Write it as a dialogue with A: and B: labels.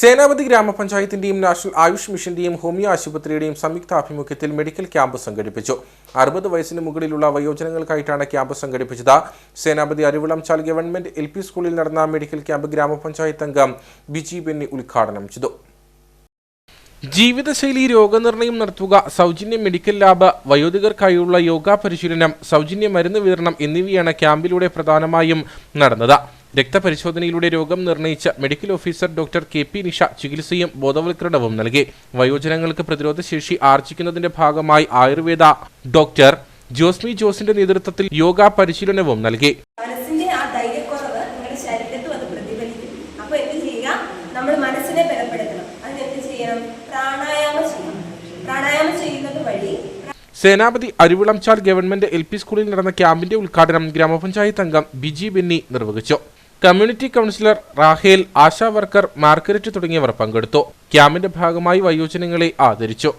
A: സേനാപതി ഗ്രാമപഞ്ചായത്തിന്റെയും നാഷണൽ ആയുഷ് മിഷന്റെയും ഹോമിയോ ആശുപത്രിയുടെയും സംയുക്താഭിമുഖ്യത്തിൽ മെഡിക്കൽ ക്യാമ്പ് സംഘടിപ്പിച്ചു. അറുപത് വയസ്സിന് മുകളിലുള്ള വയോജനങ്ങൾക്കായിട്ടാണ് ക്യാമ്പ് സംഘടിപ്പിച്ചത്. Senapathy Aruvilamchal government L P സ്കൂളിൽ നടന്ന മെഡിക്കൽ ക്യാമ്പ് ഗ്രാമപഞ്ചായത്ത് അംഗം ബിജി ബെന്നി ഉദ്ഘാടനം ചെയ്തു. ജീവിതശൈലി രോഗനിർണയം നടത്തുക സൗജന്യ മെഡിക്കൽ ലാബ് വയോധികർക്കായുള്ള യോഗ പരിശീലനം സൗജന്യ മരുന്ന് വിതരണം എന്നിവയാണ് ക്യാമ്പിലൂടെ പ്രധാനമായും നടന്നത്. രക്തപരിശോധനയിലൂടെ രോഗം നിർണയിച്ച medical officer doctor K P Nisha ചികിത്സയും ബോധവൽക്കരണവും നൽകി. വയോജനങ്ങൾക്ക് പ്രതിരോധശേഷി ആർജിക്കുന്നതിന്റെ ഭാഗമായി ആയുർവേദ ഡോക്ടർ ജോസ്മി ജോസിന്റെ നേതൃത്വത്തിൽ യോഗ പരിശീലനവും നൽകി.
B: മനസ്സിന്റെ ആ ധൈര്യക്കുറവ് നിങ്ങളുടെ ശരീരത്തും അത് പ്രതിഫലിക്കും. അപ്പൊ എന്ത് ചെയ്യുക? നമ്മൾ മനസ്സിനെ ബലപ്പെടുത്തണം. ചെയ്യണം? പ്രാണായാമം ചെയ്യണം. പ്രാണായാമം ചെയ്യുന്നത് വഴി
A: Senapathy Aruvilamchal government L P സ്കൂളിൽ നടന്ന ക്യാമ്പിന്റെ ഉദ്ഘാടനം ഗ്രാമപഞ്ചായത്ത് അംഗം ബിജി ബെന്നി നിർവഹിച്ചു. Community councillor Rahel ASHA worker Margaret തുടങ്ങിയവർ പങ്കെടുത്തു. ക്യാമ്പിന്റെ ഭാഗമായി വയോജനങ്ങളെ ആദരിച്ചു.